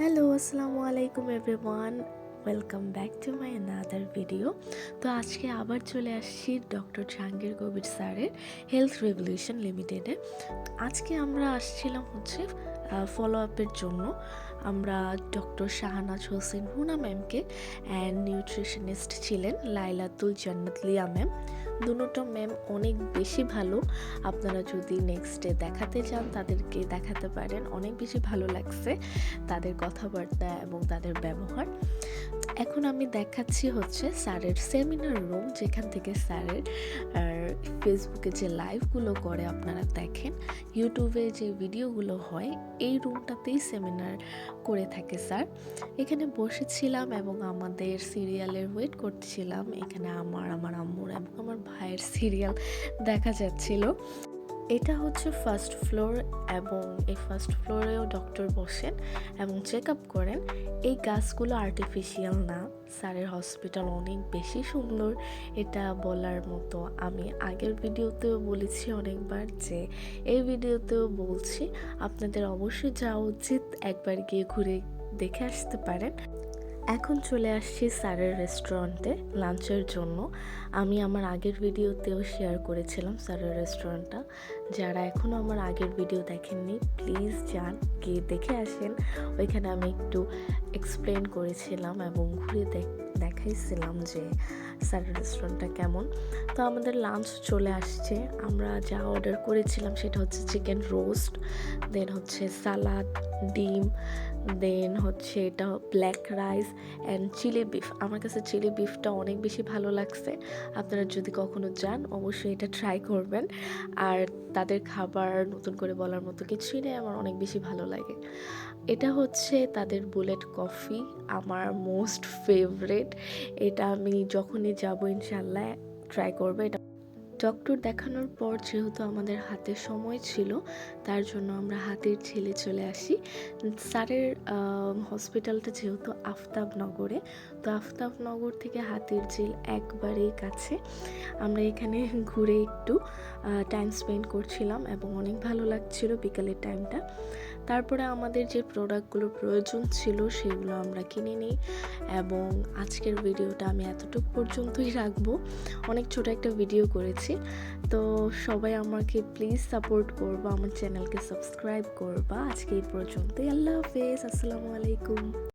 Hello, আসসালামু আলাইকুম everyone welcome back to my another video তো আজকে আবার চলে আসছি ডক্টর জাহাঙ্গীর কবির স্যারের হেলথ রেভলিউশন লিমিটেডে আজকে আমরা আসছিলাম হচ্ছে ফলো আপের জন্য। আমরা ডক্টর শাহানাজ হোসেন হুনা ম্যামকে অ্যান্ড নিউট্রিশনিস্ট ছিলেন, লাইলাতুল জান্নাতলিয়া ম্যাম দুটো ম্যাম অনেক বেশি ভালো। আপনারা যদি নেক্সট ডে দেখাতে চান, তাদেরকে দেখাতে পারেন। অনেক বেশি ভালো লাগছে তাদের কথাবার্তা এবং তাদের ব্যবহার। এখন আমি দেখাচ্ছি হচ্ছে স্যারের সেমিনার রুম যেখান থেকে স্যারের ফেসবুকে যে লাইভগুলো করে আপনারা দেখেন ইউটিউবে যে ভিডিওগুলো হয়, এই রুমটাতেই সেমিনার করে থাকে স্যার। এখানে বসেছিলাম এবং আমাদের সিরিয়ালের ওয়েট করছিলাম। এখানে আমার আমার আম্মুর এবং আমার ভাইয়ের সিরিয়াল দেখা যাচ্ছিল। এটা হচ্ছে ফার্স্ট ফ্লোর এবং এই ফার্স্ট ফ্লোরেও ডক্টর বসেন এবং চেক আপ করেন। এই গাছগুলো আর্টিফিশিয়াল না। স্যারের হসপিটাল অনেক বেশি সুন্দর। এটা বলার মতো আমি আগের ভিডিওতেও বলেছি অনেকবার যে এই ভিডিওতেও বলছি, আপনাদের অবশ্যই যাওয়া উচিত। একবার গিয়ে ঘুরে দেখে আসতে পারেন। এখন চলে আসছি স্যারের রেস্টুরেন্টে লাঞ্চের জন্য। আমি আমার আগের ভিডিওতেও শেয়ার করেছিলাম স্যারের রেস্টুরেন্টটা যারা এখনও আমার আগের ভিডিও দেখেননি প্লিজ যান, গিয়ে দেখে আসেন। ওইখানে আমি একটু এক্সপ্লেন করেছিলাম এবং ঘুরে দেখাইছিলাম যে স্যারের রেস্টুরেন্টটা কেমন? তো আমাদের লাঞ্চ চলে আসছে। আমরা যা অর্ডার করেছিলাম সেটা হচ্ছে চিকেন রোস্ট দেন হচ্ছে সালাদ ডিম দেন হচ্ছে এটা black rice and chilli beef আমার কাছে চিলি বিফটা অনেক বেশি ভালো লাগছে। আপনারা যদি কখনো যান, অবশ্যই এটা ট্রাই করবেন। আর তাদের খাবার নতুন করে বলার মতো কিছুই নেই, আমার অনেক বেশি ভালো লাগে। এটা হচ্ছে তাদের বুলেট কফি, আমার মোস্ট ফেভারেট। এটা আমি যখনই যাব ইনশাল্লাহ ট্রাই করব। এটা ডক্টর দেখানোর পর যেহেতু আমাদের হাতে সময় ছিল, তার জন্য আমরা হাতের ছেলে চলে আসি। স্যারের হসপিটালটা যেহেতু আফতাবনগরে, তো আফতাবনগর থেকে হাতির ঝিল একবারেই কাছে। আমরা এখানে ঘুরে একটু টাইম স্পেন্ড করছিলাম এবং অনেক ভালো লাগছিল বিকালের টাইমটা তারপরে আমাদের যে প্রোডাক্টগুলো প্রয়োজন ছিল সেগুলো আমরা কিনে নিই এবং আজকের ভিডিওটা আমি এতটুকু পর্যন্তই রাখব। অনেক ছোট একটা ভিডিও করেছি। তো সবাই আমাকে প্লিজ সাপোর্ট করবা, আমার চ্যানেলকে সাবস্ক্রাইব করবা। আজকে এই পর্যন্তই। আল্লাহ হাফেজ। আসসালামু আলাইকুম।